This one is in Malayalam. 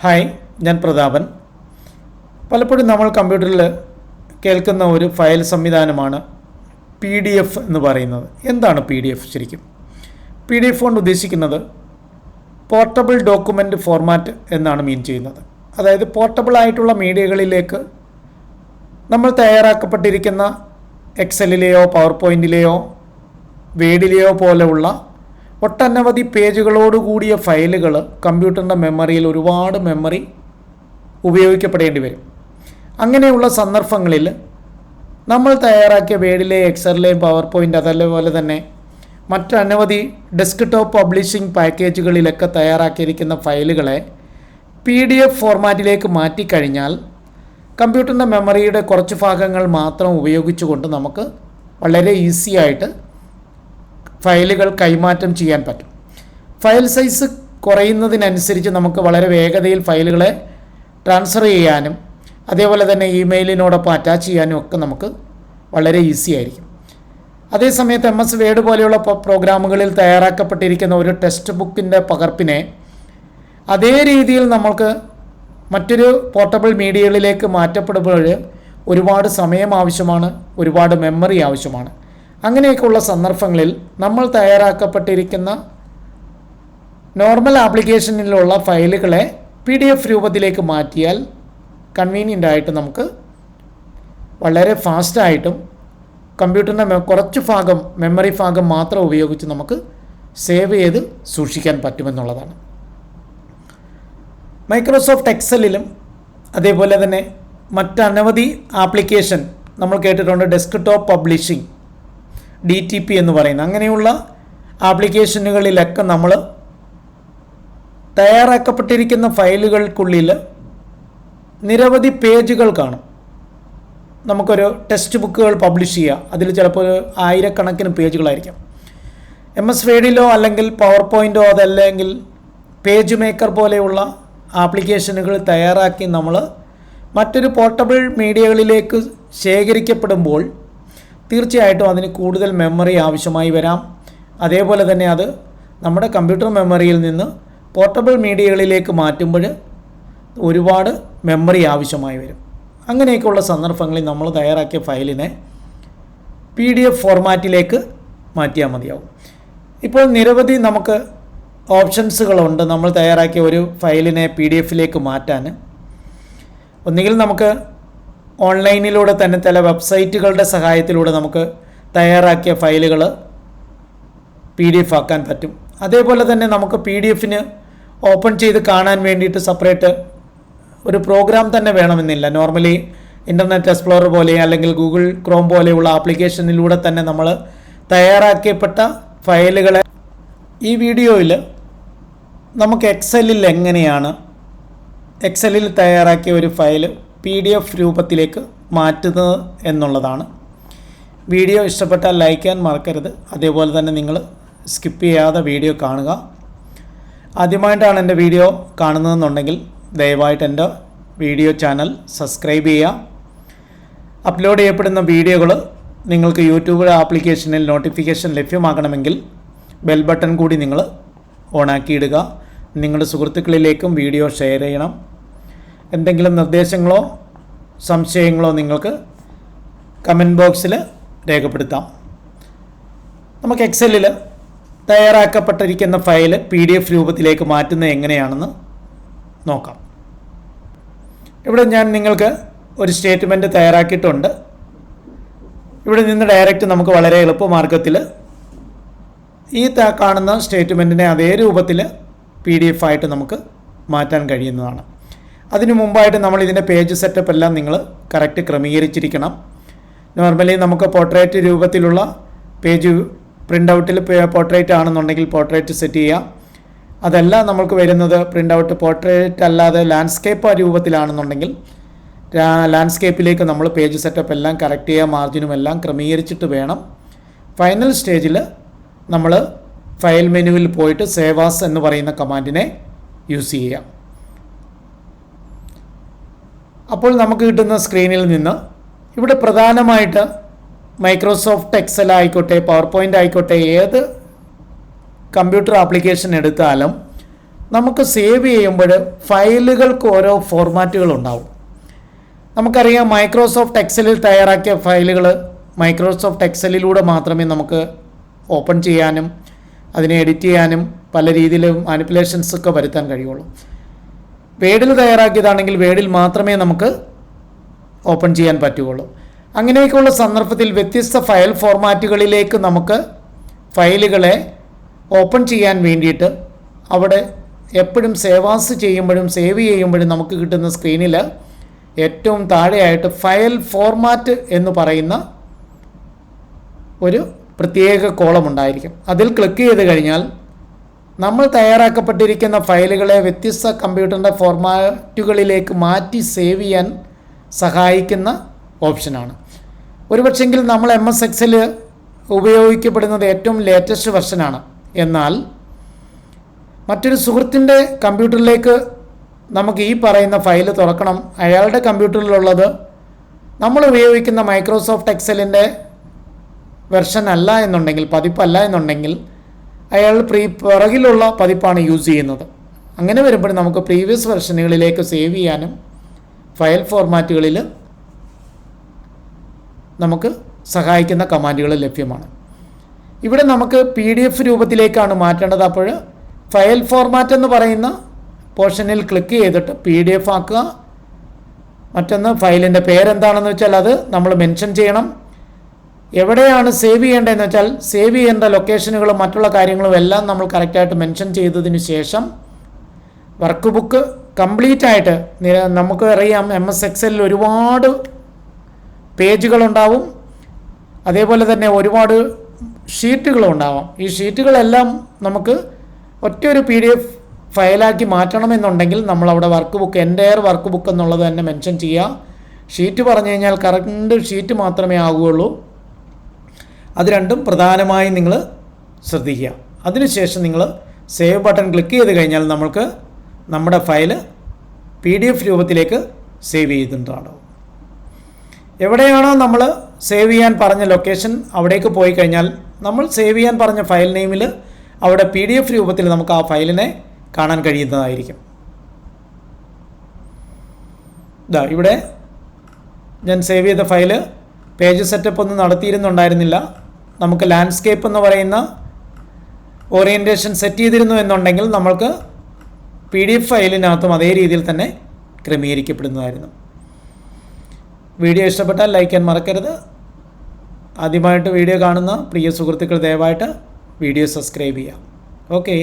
ഹായ് ഞാൻ പ്രതാപൻ. പലപ്പോഴും നമ്മൾ കമ്പ്യൂട്ടറിൽ കേൾക്കുന്ന ഒരു ഫയൽ സംവിധാനമാണ് പി ഡി എഫ് എന്ന് പറയുന്നത്. എന്താണ് പി ഡി എഫ് ശരിക്കും? പി ഡി എഫ് കൊണ്ട് ഉദ്ദേശിക്കുന്നത് പോർട്ടബിൾ ഡോക്യുമെന്റ് ഫോർമാറ്റ് എന്നാണ് മീൻ ചെയ്യുന്നത്. അതായത് പോർട്ടബിൾ ആയിട്ടുള്ള മീഡിയകളിലേക്ക് നമ്മൾ തയ്യാറാക്കപ്പെട്ടിരിക്കുന്ന എക്സലിലെയോ പവർ പോയിന്റിലെയോ വേഡിലെയോ പോലെയുള്ള ഒട്ടനവധി പേജുകളോട് കൂടിയ ഫയലുകൾ കമ്പ്യൂട്ടറിന്റെ മെമ്മറിയിൽ ഒരുപാട് മെമ്മറി ഉപയോഗിക്കപ്പെടേണ്ടി വരും. അങ്ങനെയുള്ള സന്ദർഭങ്ങളിൽ നമ്മൾ തയ്യാറാക്കിയ വേഡിലെ എക്സറിലെയും പവർ പോയിന്റ് അതേപോലെ തന്നെ മറ്റനവധി ഡെസ്ക് ടോപ്പ് പബ്ലിഷിംഗ് പാക്കേജുകളിലൊക്കെ തയ്യാറാക്കിയിരിക്കുന്ന ഫയലുകളെ പി ഡി എഫ് ഫോർമാറ്റിലേക്ക് മാറ്റിക്കഴിഞ്ഞാൽ കമ്പ്യൂട്ടറിന്റെ മെമ്മറിയുടെ കുറച്ച് ഭാഗങ്ങൾ മാത്രം ഉപയോഗിച്ചുകൊണ്ട് നമുക്ക് വളരെ ഈസി ആയിട്ട് ഫയലുകൾ കൈമാറ്റം ചെയ്യാൻ പറ്റും. ഫയൽ സൈസ് കുറയുന്നതിനനുസരിച്ച് നമുക്ക് വളരെ വേഗതയിൽ ഫയലുകളെ ട്രാൻസ്ഫർ ചെയ്യാനും അതേപോലെ തന്നെ ഇമെയിലിനോടൊപ്പം അറ്റാച്ച് ചെയ്യാനും ഒക്കെ നമുക്ക് വളരെ ഈസി ആയിരിക്കും. അതേസമയത്ത് എം എസ് വേഡ് പോലെയുള്ള പ്രോഗ്രാമുകളിൽ തയ്യാറാക്കപ്പെട്ടിരിക്കുന്ന ഒരു ടെക്സ്റ്റ് ബുക്കിന്റെ പകർപ്പിനെ അതേ രീതിയിൽ നമ്മൾക്ക് മറ്റൊരു പോർട്ടബിൾ മീഡിയകളിലേക്ക് മാറ്റപ്പെടുമ്പോൾ ഒരുപാട് സമയം ആവശ്യമാണ് ഒരുപാട് മെമ്മറി ആവശ്യമാണ്. അങ്ങനെയൊക്കെയുള്ള സന്ദർഭങ്ങളിൽ നമ്മൾ തയ്യാറാക്കപ്പെട്ടിരിക്കുന്ന നോർമൽ ആപ്ലിക്കേഷനിലുള്ള ഫയലുകളെ പി ഡി എഫ് രൂപത്തിലേക്ക് മാറ്റിയാൽ കൺവീനിയന്റ് ആയിട്ട് നമുക്ക് വളരെ ഫാസ്റ്റായിട്ടും കമ്പ്യൂട്ടറിന്റെ കുറച്ച് ഭാഗം മെമ്മറി ഭാഗം മാത്രം ഉപയോഗിച്ച് നമുക്ക് സേവ് ചെയ്ത് സൂക്ഷിക്കാൻ പറ്റുമെന്നുള്ളതാണ്. മൈക്രോസോഫ്റ്റ് എക്സലിലും അതേപോലെ തന്നെ മറ്റനവധി ആപ്ലിക്കേഷൻ നമ്മൾ കേട്ടിട്ടുണ്ട് desktop publishing. D T P എന്ന് പറയുന്നത് അങ്ങനെയുള്ള ആപ്ലിക്കേഷനുകളിലൊക്കെ നമ്മൾ തയ്യാറാക്കപ്പെട്ടിരിക്കുന്ന ഫയലുകൾക്കുള്ളിൽ നിരവധി പേജുകൾ കാണും. നമുക്കൊരു ടെക്സ്റ്റ് ബുക്കുകൾ പബ്ലിഷ് ചെയ്യുക അതിൽ ചിലപ്പോൾ ആയിരക്കണക്കിന് പേജുകളായിരിക്കും. എം എസ് വേഡിലോ അല്ലെങ്കിൽ പവർ പോയിന്റോ അതല്ലെങ്കിൽ പേജ് മേക്കർ പോലെയുള്ള ആപ്ലിക്കേഷനുകൾ തയ്യാറാക്കി നമ്മൾ മറ്റൊരു പോർട്ടബിൾ മീഡിയകളിലേക്ക് ശേഖരിക്കപ്പെടുമ്പോൾ തീർച്ചയായിട്ടും അതിന് കൂടുതൽ മെമ്മറി ആവശ്യമായി വരാം. അതേപോലെ തന്നെ അത് നമ്മുടെ കമ്പ്യൂട്ടർ മെമ്മറിയിൽ നിന്ന് പോർട്ടബിൾ മീഡിയകളിലേക്ക് മാറ്റുമ്പോൾ ഒരുപാട് മെമ്മറി ആവശ്യമായി വരും. അങ്ങനെയൊക്കെയുള്ള സന്ദർഭങ്ങളിൽ നമ്മൾ തയ്യാറാക്കിയ ഫയലിനെ പി ഡി എഫ് ഫോർമാറ്റിലേക്ക് മാറ്റിയാൽ മതിയാവും. ഇപ്പോൾ നിരവധി നമുക്ക് ഓപ്ഷൻസുകളുണ്ട് നമ്മൾ തയ്യാറാക്കിയ ഒരു ഫയലിനെ പി ഡി എഫിലേക്ക് മാറ്റാൻ. ഒന്നുകിൽ നമുക്ക് ഓൺലൈനിലൂടെ തന്നെ ചില വെബ്സൈറ്റുകളുടെ സഹായത്തിലൂടെ നമുക്ക് തയ്യാറാക്കിയ ഫയലുകൾ പി ഡി എഫ് ആക്കാൻ പറ്റും. അതേപോലെ തന്നെ നമുക്ക് പി ഡി എഫിന് ഓപ്പൺ ചെയ്ത് കാണാൻ വേണ്ടിയിട്ട് സെപ്പറേറ്റ് ഒരു പ്രോഗ്രാം തന്നെ വേണമെന്നില്ല. നോർമലി ഇന്റർനെറ്റ് എക്സ്പ്ലോറർ പോലെ അല്ലെങ്കിൽ ഗൂഗിൾ ക്രോം പോലെയുള്ള ആപ്ലിക്കേഷനിലൂടെ തന്നെ നമ്മൾ തയ്യാറാക്കിയപ്പെട്ട ഫയലുകളെ ഈ വീഡിയോയിൽ നമുക്ക് എക്സലിൽ എങ്ങനെയാണ് എക്സലിൽ തയ്യാറാക്കിയ ഒരു ഫയൽ പി ഡി എഫ് രൂപത്തിലേക്ക് മാറ്റുന്നത് എന്നുള്ളതാണ്. വീഡിയോ ഇഷ്ടപ്പെട്ടാൽ ലൈക്ക് ചെയ്യാൻ മറക്കരുത്. അതേപോലെ തന്നെ നിങ്ങൾ സ്കിപ്പ് ചെയ്യാതെ വീഡിയോ കാണുക. ആദ്യമായിട്ടാണ് എന്റെ വീഡിയോ കാണുന്നതെന്നുണ്ടെങ്കിൽ ദയവായിട്ട് എന്റെ വീഡിയോ ചാനൽ സബ്സ്ക്രൈബ് ചെയ്യുക. അപ്ലോഡ് ചെയ്യപ്പെടുന്ന വീഡിയോകൾ നിങ്ങൾക്ക് യൂട്യൂബ് ആപ്ലിക്കേഷനിൽ നോട്ടിഫിക്കേഷൻ ലഭ്യമാക്കണമെങ്കിൽ ബെൽ ബട്ടൺ കൂടി നിങ്ങൾ ഓണാക്കിയിടുക നിങ്ങളുടെ സുഹൃത്തുക്കളിലേക്കും വീഡിയോ ഷെയർ ചെയ്യണം. എന്തെങ്കിലും നിർദ്ദേശങ്ങളോ സംശയങ്ങളോ നിങ്ങൾക്ക് കമന്റ് ബോക്സിൽ രേഖപ്പെടുത്താം. നമുക്ക് എക്സലിൽ തയ്യാറാക്കപ്പെട്ടിരിക്കുന്ന ഫയൽ പി ഡി എഫ് രൂപത്തിലേക്ക് മാറ്റുന്നത് എങ്ങനെയാണെന്ന് നോക്കാം. ഇവിടെ ഞാൻ നിങ്ങൾക്ക് ഒരു സ്റ്റേറ്റ്മെന്റ് തയ്യാറാക്കിയിട്ടുണ്ട്. ഇവിടെ നിന്ന് ഡയറക്റ്റ് നമുക്ക് വളരെ എളുപ്പമാർഗത്തിൽ ഈ കാണുന്ന സ്റ്റേറ്റ്മെന്റിനെ അതേ രൂപത്തിൽ പി ഡി എഫ് ആയിട്ട് നമുക്ക് മാറ്റാൻ കഴിയുന്നതാണ്. അതിനു മുമ്പായിട്ട് നമ്മൾ ഇതിന്റെ പേജ് സെറ്റപ്പ് എല്ലാം നിങ്ങൾ കറക്റ്റ് ക്രമീകരിച്ചിരിക്കണം. നോർമലി നമുക്ക് പോർട്രേറ്റ് രൂപത്തിലുള്ള പേജ് പ്രിന്റ് ഔട്ടിൽ പോർട്രേറ്റ് ആണെന്നുണ്ടെങ്കിൽ പോർട്രേറ്റ് സെറ്റ് ചെയ്യാം. അതല്ല നമുക്ക് വരുന്നത് പ്രിന്റ് ഔട്ട് പോർട്രേറ്റ് അല്ലാതെ ലാൻഡ്സ്കേപ്പ് രൂപത്തിലാണെന്നുണ്ടെങ്കിൽ ലാൻഡ്സ്കേപ്പിലേക്ക് നമ്മൾ പേജ് സെറ്റപ്പ് എല്ലാം കറക്റ്റ് ചെയ്യുക മാർജിനും എല്ലാം ക്രമീകരിച്ചിട്ട് വേണം. ഫൈനൽ സ്റ്റേജിൽ നമ്മൾ ഫയൽ മെനുവിൽ പോയിട്ട് സേവാസ് എന്ന് പറയുന്ന കമാൻഡിനെ യൂസ് ചെയ്യാം. അപ്പോൾ നമുക്ക് കിട്ടുന്ന സ്ക്രീനിൽ നിന്ന് ഇവിടെ പ്രധാനമായിട്ട് മൈക്രോസോഫ്റ്റ് എക്സൽ ആയിക്കോട്ടെ പവർ പോയിന്റ് ആയിക്കോട്ടെ ഏത് കമ്പ്യൂട്ടർ ആപ്ലിക്കേഷൻ എടുത്താലും നമുക്ക് സേവ് ചെയ്യുമ്പോൾ ഫയലുകൾക്ക് ഓരോ ഫോർമാറ്റുകൾ ഉണ്ടാവും. നമുക്കറിയാം മൈക്രോസോഫ്റ്റ് എക്സലിൽ തയ്യാറാക്കിയ ഫയലുകൾ മൈക്രോസോഫ്റ്റ് എക്സലിലൂടെ മാത്രമേ നമുക്ക് ഓപ്പൺ ചെയ്യാനും അതിനെ എഡിറ്റ് ചെയ്യാനും പല രീതിയിലും മാനിപ്പുലേഷൻസ് ഒക്കെ വരുത്താൻ കഴിയുള്ളൂ. വേഡിൽ തയ്യാറാക്കിയതാണെങ്കിൽ വേഡിൽ മാത്രമേ നമുക്ക് ഓപ്പൺ ചെയ്യാൻ പറ്റുകയുള്ളൂ. അങ്ങനെയൊക്കെയുള്ള സന്ദർഭത്തിൽ വ്യത്യസ്ത ഫയൽ ഫോർമാറ്റുകളിലേക്ക് നമുക്ക് ഫയലുകളെ ഓപ്പൺ ചെയ്യാൻ വേണ്ടിയിട്ട് അവിടെ എപ്പോഴും സേവാസ് ചെയ്യുമ്പോഴും സേവ് ചെയ്യുമ്പോഴും നമുക്ക് കിട്ടുന്ന സ്ക്രീനിൽ ഏറ്റവും താഴെയായിട്ട് ഫയൽ ഫോർമാറ്റ് എന്ന് പറയുന്ന ഒരു പ്രത്യേക കോളം ഉണ്ടായിരിക്കും. അതിൽ ക്ലിക്ക് ചെയ്ത് കഴിഞ്ഞാൽ നമ്മൾ തയ്യാറാക്കപ്പെട്ടിരിക്കുന്ന ഫയലുകളെ വ്യത്യസ്ത കമ്പ്യൂട്ടറിന്റെ ഫോർമാറ്റുകളിലേക്ക് മാറ്റി സേവ് ചെയ്യാൻ സഹായിക്കുന്ന ഓപ്ഷനാണ്. ഒരുപക്ഷെങ്കിൽ നമ്മൾ എം എസ് എക്സിൽ ഉപയോഗിക്കപ്പെടുന്നത് ഏറ്റവും ലേറ്റസ്റ്റ് വെർഷനാണ് എന്നാൽ മറ്റൊരു സുഹൃത്തിന്റെ കമ്പ്യൂട്ടറിലേക്ക് നമുക്ക് ഈ പറയുന്ന ഫയൽ തുറക്കണം. അയാളുടെ കമ്പ്യൂട്ടറിലുള്ളത് നമ്മൾ ഉപയോഗിക്കുന്ന മൈക്രോസോഫ്റ്റ് എക്സലിന്റെ വെർഷൻ അല്ല എന്നുണ്ടെങ്കിൽ പതിപ്പല്ല എന്നുണ്ടെങ്കിൽ അയാൾ പ്രീ പിറകിലുള്ള പതിപ്പാണ് യൂസ് ചെയ്യുന്നത്. അങ്ങനെ വരുമ്പോൾ നമുക്ക് പ്രീവിയസ് വെർഷനുകളിലേക്ക് സേവ് ചെയ്യാനും ഫയൽ ഫോർമാറ്റുകളിൽ നമുക്ക് സഹായിക്കുന്ന കമാൻഡുകൾ ലഭ്യമാണ്. ഇവിടെ നമുക്ക് പി ഡി എഫ് രൂപത്തിലേക്കാണ് മാറ്റേണ്ടത്. അപ്പോൾ ഫയൽ ഫോർമാറ്റ് എന്ന് പറയുന്ന പോർഷനിൽ ക്ലിക്ക് ചെയ്തിട്ട് പി ഡി എഫ് ആക്കുക. മറ്റൊന്ന് ഫയലിന്റെ പേരെന്താണെന്ന് വെച്ചാൽ അത് നമ്മൾ മെൻഷൻ ചെയ്യണം. എവിടെയാണ് സേവ് ചെയ്യേണ്ടതെന്ന് വെച്ചാൽ സേവ് ചെയ്യേണ്ട ലൊക്കേഷനുകളും മറ്റുള്ള കാര്യങ്ങളും എല്ലാം നമ്മൾ കറക്റ്റായിട്ട് മെൻഷൻ ചെയ്തതിന് ശേഷം വർക്ക് ബുക്ക് കംപ്ലീറ്റ് ആയിട്ട് നമുക്ക് അറിയാം എം എസ് എക്സലിൽ ഒരുപാട് പേജുകളുണ്ടാവും അതേപോലെ തന്നെ ഒരുപാട് ഷീറ്റുകളും ഉണ്ടാവാം. ഈ ഷീറ്റുകളെല്ലാം നമുക്ക് ഒറ്റയൊരു പി ഡി എഫ് ഫയലാക്കി മാറ്റണമെന്നുണ്ടെങ്കിൽ നമ്മളവിടെ work book entire work book എന്നുള്ളത് തന്നെ മെൻഷൻ ചെയ്യുക. ഷീറ്റ് പറഞ്ഞു കഴിഞ്ഞാൽ കറക്റ്റ് ഷീറ്റ് മാത്രമേ ആകുകയുള്ളൂ. അത് രണ്ടും പ്രധാനമായും നിങ്ങൾ ശ്രദ്ധിക്കുക. അതിനുശേഷം നിങ്ങൾ സേവ് ബട്ടൺ ക്ലിക്ക് ചെയ്ത് കഴിഞ്ഞാൽ നമ്മൾക്ക് നമ്മുടെ ഫയൽ പി ഡി എഫ് രൂപത്തിലേക്ക് സേവ് ചെയ്തിട്ടുണ്ടാവും എവിടെയാണോ നമ്മൾ സേവ് ചെയ്യാൻ പറഞ്ഞ ലൊക്കേഷൻ അവിടേക്ക് പോയി കഴിഞ്ഞാൽ നമ്മൾ സേവ് ചെയ്യാൻ പറഞ്ഞ ഫയൽ നെയിമിൽ അവിടെ പി ഡി എഫ് രൂപത്തിൽ നമുക്ക് ആ ഫയലിനെ കാണാൻ കഴിയുന്നതായിരിക്കും. ഇതാ ഇവിടെ ഞാൻ സേവ് ചെയ്ത ഫയൽ പേജ് സെറ്റപ്പ് ഒന്നും നടത്തിയിരുന്നുണ്ടായിരുന്നില്ല. നമുക്ക് ലാൻഡ്സ്കേപ്പ് എന്ന് പറയുന്ന ഓറിയന്റേഷൻ സെറ്റ് ചെയ്തിരുന്നു എന്നുണ്ടെങ്കിൽ നമ്മൾക്ക് പി ഡി എഫ് ഫയലിനകത്തും അതേ രീതിയിൽ തന്നെ ക്രമീകരിക്കപ്പെടുന്നതായിരുന്നു. വീഡിയോ ഇഷ്ടപ്പെട്ടാൽ ലൈക്ക് ചെയ്യാൻ മറക്കരുത്. ആദ്യമായിട്ട് വീഡിയോ കാണുന്ന പ്രിയ സുഹൃത്തുക്കൾ ദയവായിട്ട് വീഡിയോ സബ്സ്ക്രൈബ് ചെയ്യാം ഓക്കേ